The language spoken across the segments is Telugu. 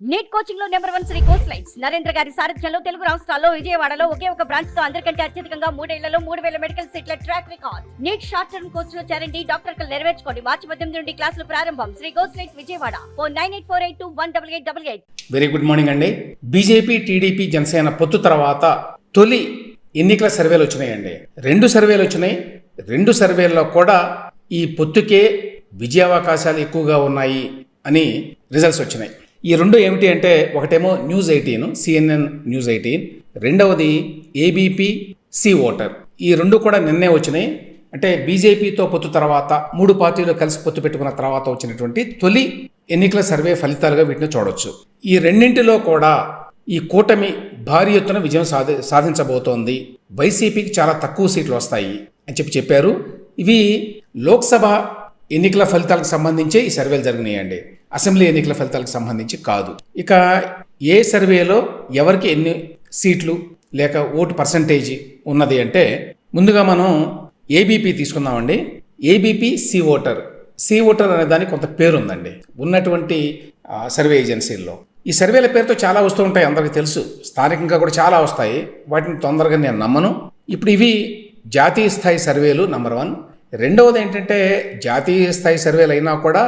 Neat కోచింగ్లో number one Shri course lines Narendra గారి సారథ్యంలో తెలుగు రాష్ట్రాల్లో విజయవాడలో ఒకే ఒక బ్రాంచ్తో అందరికంటే అత్యధికంగా మూడేళ్ళలో మూడు వేల మెడికల్ సీట్ల track record NEET short term కోర్స్లో చేరండి డాక్టర్ కలు నెరవేర్చుకోండి. మార్చి పద్దెనిమిది నుండి క్లాసులు ప్రారంభం. Shri course lines Vijayawada. Four nine eight four eight two one double eight double eight. Very good morning అండి. బీజేపీ టీడీపీ జనసేన పొత్తు తర్వాత తొలి ఎన్నికల సర్వేలు వచ్చినాయండి. రెండు సర్వేలు వచ్చినాయి. రెండు సర్వేల్లో కూడా ఈ పొత్తుకే విజయావకాశాలు ఎక్కువగా ఉన్నాయి అని రిజల్ట్స్ వచ్చినాయి. ఈ రెండు ఏమిటి అంటే ఒకటేమో news eighteen CNN news eighteen. రెండవది ఏబీపీ సి ఓటర్ ఈ రెండు కూడా నిన్నే వచ్చినాయి. అంటే బీజేపీతో పొత్తు తర్వాత మూడు పార్టీలు కలిసి పొత్తు పెట్టుకున్న తర్వాత వచ్చినటువంటి తొలి ఎన్నికల సర్వే ఫలితాలుగా వీటిని చూడొచ్చు. ఈ రెండింటిలో కూడా ఈ కూటమి భారీ ఎత్తున విజయం సాధి సాధించబోతోంది. వైసీపీకి చాలా తక్కువ సీట్లు వస్తాయి అని చెప్పి చెప్పారు. ఇవి లోక్సభ ఎన్నికల ఫలితాలకు సంబంధించి ఈ సర్వేలు జరిగినాయండి. అసెంబ్లీ ఎన్నికల ఫలితాలకు సంబంధించి కాదు. ఇక ఏ సర్వేలో ఎవరికి ఎన్ని సీట్లు లేక ఓటు పర్సంటేజ్ ఉన్నది అంటే ముందుగా మనం ఏబీపీ తీసుకుందామండి. ABP C voter C voter అనే దానికి కొంత పేరు ఉందండి ఉన్నటువంటి సర్వే ఏజెన్సీల్లో. ఈ సర్వేల పేరుతో చాలా వస్తూ ఉంటాయి అందరికీ తెలుసు. స్థానికంగా కూడా చాలా వస్తాయి. వాటిని తొందరగా నేను నమ్మను. ఇప్పుడు ఇవి జాతీయ స్థాయి సర్వేలు నంబర్ వన్ రెండవది ఏంటంటే జాతీయ స్థాయి సర్వేలు అయినా కూడా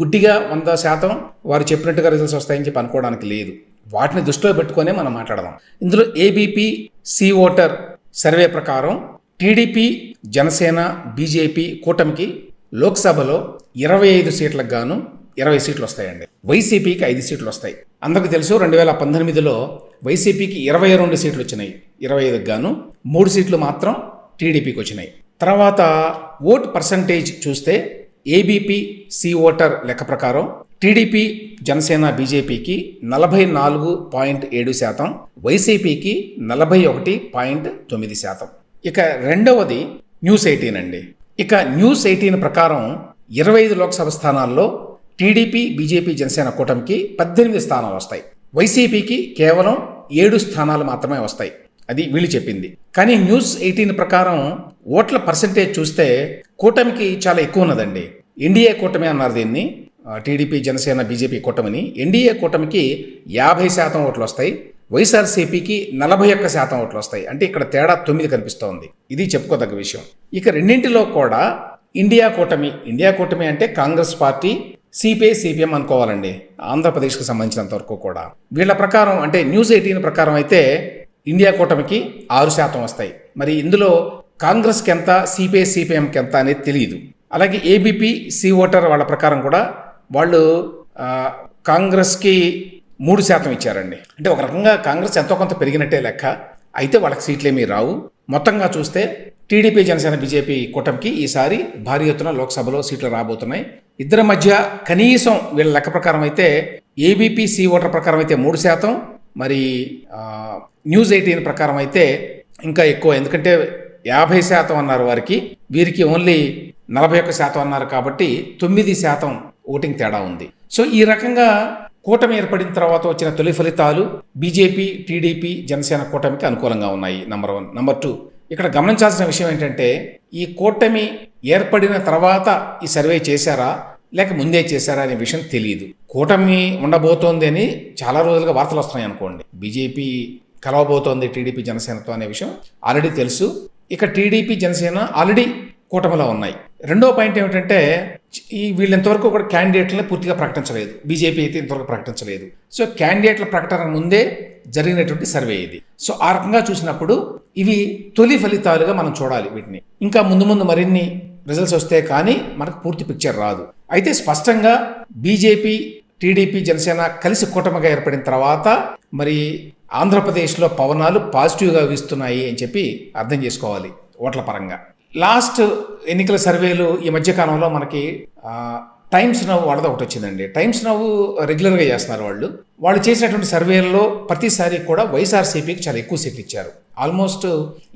గుడ్డిగా వంద శాతం వారు చెప్పినట్టుగా రిజల్ట్స్ వస్తాయని చెప్పి అనుకోవడానికి లేదు. వాటిని దృష్టిలో పెట్టుకునే మనం మాట్లాడదాం. ఇందులో ఏబీపీ సి ఓటర్ సర్వే ప్రకారం టీడీపీ జనసేన బీజేపీ కూటమికి లోక్సభలో ఇరవై ఐదు సీట్లకు గాను ఇరవై సీట్లు వస్తాయండి. వైసీపీకి ఐదు సీట్లు వస్తాయి. అందరికి తెలుసు రెండు వేల పంతొమ్మిదిలో వైసీపీకి ఇరవై రెండు సీట్లు వచ్చినాయి. ఇరవై ఐదుకు గాను మూడు సీట్లు మాత్రం టీడీపీకి వచ్చినాయి. తర్వాత ఓట్ పర్సంటేజ్ చూస్తే ఏబీపీ సి ఓటర్ లెక్క ప్రకారం టీడీపీ జనసేన బీజేపీకి నలభై నాలుగు పాయింట్ ఏడు శాతం వైసీపీకి నలభై ఒకటి పాయింట్ తొమ్మిది శాతం. ఇక రెండవది న్యూస్ ఎయిటీన్ అండి. ఇక న్యూస్ ఎయిటీన్ ప్రకారం ఇరవై ఐదు లోక్సభ స్థానాల్లో టీడీపీ బీజేపీ జనసేన కూటమికి పద్దెనిమిది స్థానాలు వస్తాయి. వైసీపీకి కేవలం ఏడు స్థానాలు మాత్రమే వస్తాయి. అది వీళ్ళు చెప్పింది. కానీ న్యూస్ ఎయిటీన్ ప్రకారం ఓట్ల పర్సంటేజ్ చూస్తే కూటమికి చాలా ఎక్కువ ఉన్నదండి. ఎన్డీఏ కూటమి అన్నారు దీన్ని. టీడీపీ జనసేన బీజేపీ కూటమిని. ఎన్డీఏ కూటమికి యాభై శాతం ఓట్లు వస్తాయి. వైఎస్ఆర్సీపీకి నలభై ఒక్క శాతం ఓట్లు వస్తాయి. అంటే ఇక్కడ తేడా తొమ్మిది కనిపిస్తోంది ఇది చెప్పుకోదగ్గ విషయం. ఇక రెండింటిలో కూడా ఇండియా కూటమి ఇండియా కూటమి అంటే కాంగ్రెస్ పార్టీ సిపిఐ సిపిఎం అనుకోవాలండి. ఆంధ్రప్రదేశ్కి సంబంధించినంత వరకు కూడా. వీళ్ళ ప్రకారం అంటే న్యూస్ ఎయిటీన్ ప్రకారం అయితే ఇండియా కూటమికి ఆరు శాతం వస్తాయి. మరి ఇందులో కాంగ్రెస్కి ఎంత సిపిఐ సిపిఎంకి ఎంత అనేది తెలియదు అలాగే ఏబీపీ సి ఓటర్ వాళ్ళ ప్రకారం కూడా వాళ్ళు కాంగ్రెస్కి మూడు శాతం ఇచ్చారండి. అంటే ఒక రకంగా కాంగ్రెస్ ఎంతో కొంత పెరిగినట్టే లెక్క. అయితే వాళ్ళకి సీట్లు ఏమీ రావు. మొత్తంగా చూస్తే టీడీపీ జనసేన బీజేపీ కూటమికి ఈసారి భారీ ఎత్తున లోక్సభలో సీట్లు రాబోతున్నాయి. ఇద్దరి మధ్య కనీసం వీళ్ళ లెక్క ప్రకారం అయితే ఏబీపీ సి ఓటర్ ప్రకారం అయితే మూడు శాతం. మరి న్యూస్ ఎయిటీన్ ప్రకారం అయితే ఇంకా ఎక్కువ. ఎందుకంటే యాభై శాతం అన్నారు వారికి. వీరికి ఓన్లీ నలభై ఒక్క శాతం అన్నారు కాబట్టి తొమ్మిది శాతం ఓటింగ్ తేడా ఉంది. సో ఈ రకంగా కూటమి ఏర్పడిన తర్వాత వచ్చిన తొలి ఫలితాలు బీజేపీ టీడీపీ జనసేన కూటమికి అనుకూలంగా ఉన్నాయి. నంబర్ వన్ నంబర్ టూ ఇక్కడ గమనించాల్సిన విషయం ఏంటంటే ఈ కూటమి ఏర్పడిన తర్వాత ఈ సర్వే చేశారా లేక ముందే చేశారా అనే విషయం తెలియదు కూటమి ఉండబోతోంది అని చాలా రోజులుగా వార్తలు వస్తున్నాయి అనుకోండి. బీజేపీ కలవబోతోంది టీడీపీ జనసేనతో అనే విషయం ఆల్రెడీ తెలుసు. ఇక టీడీపీ జనసేన ఆల్రెడీ కూటమిలో ఉన్నాయి. రెండో పాయింట్ ఏమిటంటే ఈ వీళ్ళు ఇంతవరకు కూడా క్యాండిడేట్లను పూర్తిగా ప్రకటించలేదు. బీజేపీ అయితే ఇంతవరకు ప్రకటించలేదు. సో క్యాండిడేట్ల ప్రకటన ముందే జరిగినటువంటి సర్వే ఇది. సో ఆ రకంగా చూసినప్పుడు ఇవి తొలి ఫలితాలుగా మనం చూడాలి వీటిని. ఇంకా ముందు ముందు మరిన్ని రిజల్ట్స్ వస్తే కానీ మనకు పూర్తి పిక్చర్ రాదు. అయితే స్పష్టంగా బీజేపీ టీడీపీ జనసేన కలిసి కూటమిగా ఏర్పడిన తర్వాత మరి ఆంధ్రప్రదేశ్లో పవనాలు పాజిటివ్గా వీస్తున్నాయి అని చెప్పి అర్థం చేసుకోవాలి ఓట్ల పరంగా. లాస్ట్ ఎన్నికల సర్వేలు ఈ మధ్యకాలంలో మనకి టైమ్స్ నవ్వు వాళ్ళది ఒకటి వచ్చిందండి. టైమ్స్ నవ్వు రెగ్యులర్గా చేస్తున్నారు వాళ్ళు. వాళ్ళు చేసినటువంటి సర్వేల్లో ప్రతిసారి కూడా వైఎస్ఆర్సీపీకి చాలా ఎక్కువ సీట్లు ఇచ్చారు. ఆల్మోస్ట్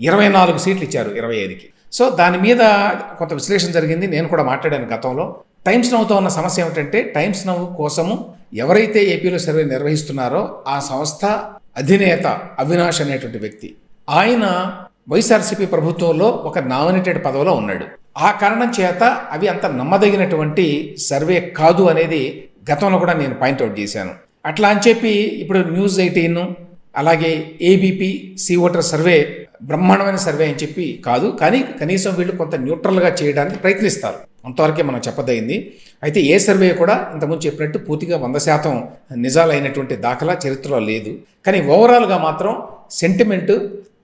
ఇరవై నాలుగు సీట్లు ఇచ్చారు ఇరవై ఐదుకి. సో దాని మీద కొంత విశ్లేషణ జరిగింది. నేను కూడా మాట్లాడాను గతంలో. టైమ్స్ నవ్వుతో ఉన్న సమస్య ఏమిటంటే టైమ్స్ నవ్వు కోసము ఎవరైతే ఏపీలో సర్వే నిర్వహిస్తున్నారో ఆ సంస్థ అధినేత అవినాష్ అనేటువంటి వ్యక్తి. ఆయన వైఎస్ఆర్సీపీ ప్రభుత్వంలో ఒక నామినేటెడ్ పదవిలో ఉన్నాడు. ఆ కారణం చేత అవి అంత నమ్మదగినటువంటి సర్వే కాదు అనేది గతంలో కూడా నేను పాయింట్అవుట్ చేశాను. అట్లా అని చెప్పి ఇప్పుడు న్యూస్ ఎయిటీన్ అలాగే ఏబీపీ సీ ఓటర్ సర్వే బ్రహ్మాండమైన సర్వే అని చెప్పి కాదు కానీ కనీసం వీళ్ళు కొంత న్యూట్రల్గా చేయడానికి ప్రయత్నిస్తారు. అంతవరకే మనం చెప్పదగింది. అయితే ఏ సర్వే కూడా ఇంతకుముందు చెప్పినట్టు పూర్తిగా వంద శాతం నిజాలైనటువంటి దాఖలా చరిత్రలో లేదు. కానీ ఓవరాల్గా మాత్రం సెంటిమెంట్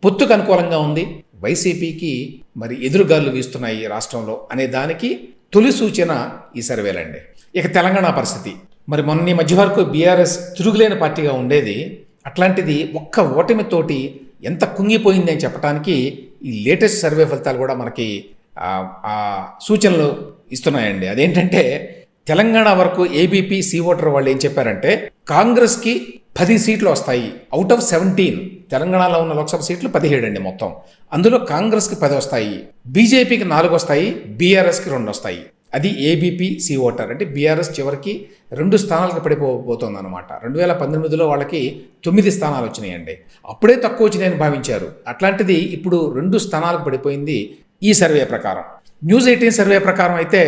పొత్తుకు అనుకూలంగా ఉంది. వైసీపీకి మరి ఎదురుగాలు వీస్తున్నాయి ఈ రాష్ట్రంలో అనే దానికి తొలి సూచన ఈ సర్వేలండి. ఇక తెలంగాణ పరిస్థితి. మరి మొన్న ఈ మధ్య వరకు బీఆర్ఎస్ తిరుగులేని పార్టీగా ఉండేది. అట్లాంటిది ఒక్క ఓటమితోటి ఎంత కుంగిపోయింది అని చెప్పడానికి ఈ లేటెస్ట్ సర్వే ఫలితాలు కూడా మనకి సూచనలు ఇస్తున్నాయండి. అదేంటంటే తెలంగాణ వరకు ఏబీపీ సి ఓటర్ వాళ్ళు ఏం చెప్పారంటే కాంగ్రెస్కి పది సీట్లు వస్తాయి. అవుట్ ఆఫ్ సెవెంటీన్ తెలంగాణలో ఉన్న లోక్సభ సీట్లు పదిహేడు అండి మొత్తం. అందులో కాంగ్రెస్కి పది వస్తాయి. బీజేపీకి నాలుగు వస్తాయి. బీఆర్ఎస్కి రెండు వస్తాయి. అది ఏబీపీ సి ఓటర్ అంటే బీఆర్ఎస్ చివరికి రెండు స్థానాలకు పడిపోబోతోంది అనమాట రెండు వేల పంతొమ్మిదిలో వాళ్ళకి తొమ్మిది స్థానాలు వచ్చినాయండి. అప్పుడే తక్కువ వచ్చినాయని భావించారు. అట్లాంటిది ఇప్పుడు రెండు స్థానాలకు పడిపోయింది ఈ సర్వే ప్రకారం. న్యూస్ ఎయిటీన్ సర్వే ప్రకారం అయితే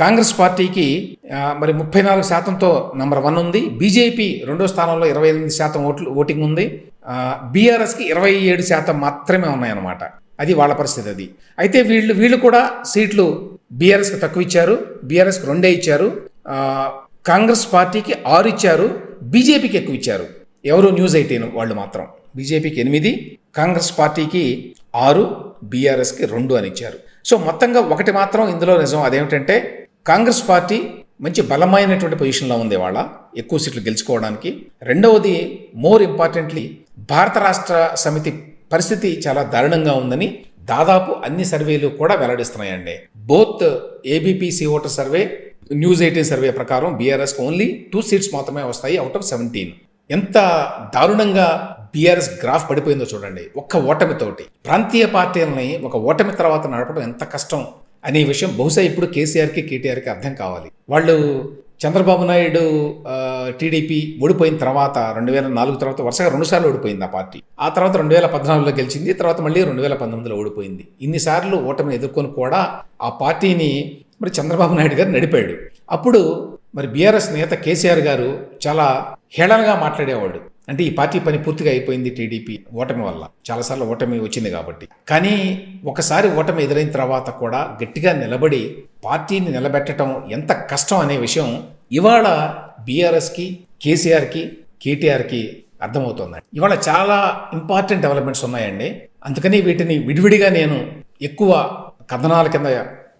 కాంగ్రెస్ పార్టీకి మరి ముప్పై నాలుగు శాతంతో నంబర్ వన్ ఉంది. బీజేపీ రెండో స్థానంలో ఇరవై ఎనిమిది శాతం ఓట్లు ఓటింగ్ ఉంది. బీఆర్ఎస్కి ఇరవై ఏడు శాతం మాత్రమే ఉన్నాయన్నమాట. అది వాళ్ళ పరిస్థితి అది. అయితే వీళ్ళు వీళ్ళు కూడా సీట్లు బీఆర్ఎస్కి తక్కువ ఇచ్చారు. బీఆర్ఎస్కి రెండే ఇచ్చారు. కాంగ్రెస్ పార్టీకి ఆరు ఇచ్చారు. బీజేపీకి ఎక్కువ ఇచ్చారు. ఎవరు? న్యూస్ ఎయిటీన్ వాళ్ళు మాత్రం. బీజేపీకి ఎనిమిది కాంగ్రెస్ పార్టీకి ఆరు బీఆర్ఎస్కి రెండు అని ఇచ్చారు. సో మొత్తంగా ఒకటి మాత్రం ఇందులో నిజం అదేమిటంటే కాంగ్రెస్ పార్టీ మంచి బలమైనటువంటి పొజిషన్లో ఉంది వాళ్ళ ఎక్కువ సీట్లు గెలుచుకోవడానికి. రెండవది మోర్ ఇంపార్టెంట్లీ భారత రాష్ట్ర సమితి పరిస్థితి చాలా దారుణంగా ఉందని దాదాపు అన్ని సర్వేలు కూడా వెల్లడిస్తున్నాయండి. Both ABP C voter survey news eighteen survey ప్రకారం బీఆర్ఎస్కి ఓన్లీ టూ సీట్స్ మాత్రమే వస్తాయి అవుట్ ఆఫ్ సెవెంటీన్. ఎంత దారుణంగా బీఆర్ఎస్ గ్రాఫ్ పడిపోయిందో చూడండి. ఒక్క ఓటమితోటి ప్రాంతీయ పార్టీలని ఒక ఓటమి తర్వాత నడపడం ఎంత కష్టం అనే విషయం బహుశా ఇప్పుడు కేసీఆర్కి కేటీఆర్కి అర్థం కావాలి. వాళ్ళు చంద్రబాబు నాయుడు టీడీపీ ఓడిపోయిన తర్వాత రెండు వేల నాలుగు తర్వాత వరుసగా రెండుసార్లు ఓడిపోయింది ఆ పార్టీ. ఆ తర్వాత రెండు వేల పద్నాలుగులో గెలిచింది తర్వాత మళ్ళీ రెండు వేల పంతొమ్మిదిలో ఓడిపోయింది. ఇన్నిసార్లు ఓటమిని ఎదుర్కొని కూడా ఆ పార్టీని మరి చంద్రబాబు నాయుడు గారు నడిపాడు. అప్పుడు మరి బీఆర్ఎస్ నేత కేసీఆర్ గారు చాలా హేళనగా మాట్లాడేవాడు. అంటే ఈ పార్టీ పని పూర్తిగా అయిపోయింది టీడీపీ ఓటమి వల్ల. చాలాసార్లు ఓటమి వచ్చింది కాబట్టి. కానీ ఒకసారి ఓటమి ఎదురైన తర్వాత కూడా గట్టిగా నిలబడి పార్టీని నిలబెట్టడం ఎంత కష్టం అనే విషయం ఇవాళ బీఆర్ఎస్కి కేసీఆర్కి కేటీఆర్కి అర్థమవుతుందండి. ఇవాళ చాలా ఇంపార్టెంట్ డెవలప్మెంట్స్ ఉన్నాయండి. అందుకని వీటిని విడివిడిగా నేను ఎక్కువ కథనాల కింద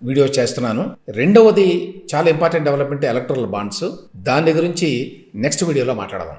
వీడియో చేస్తున్నాను. రెండవది చాలా ఇంపార్టెంట్ డెవలప్మెంట్ ఎలక్ట్రల్ బాండ్స్. దాని గురించి నెక్స్ట్ వీడియోలో మాట్లాడదాం.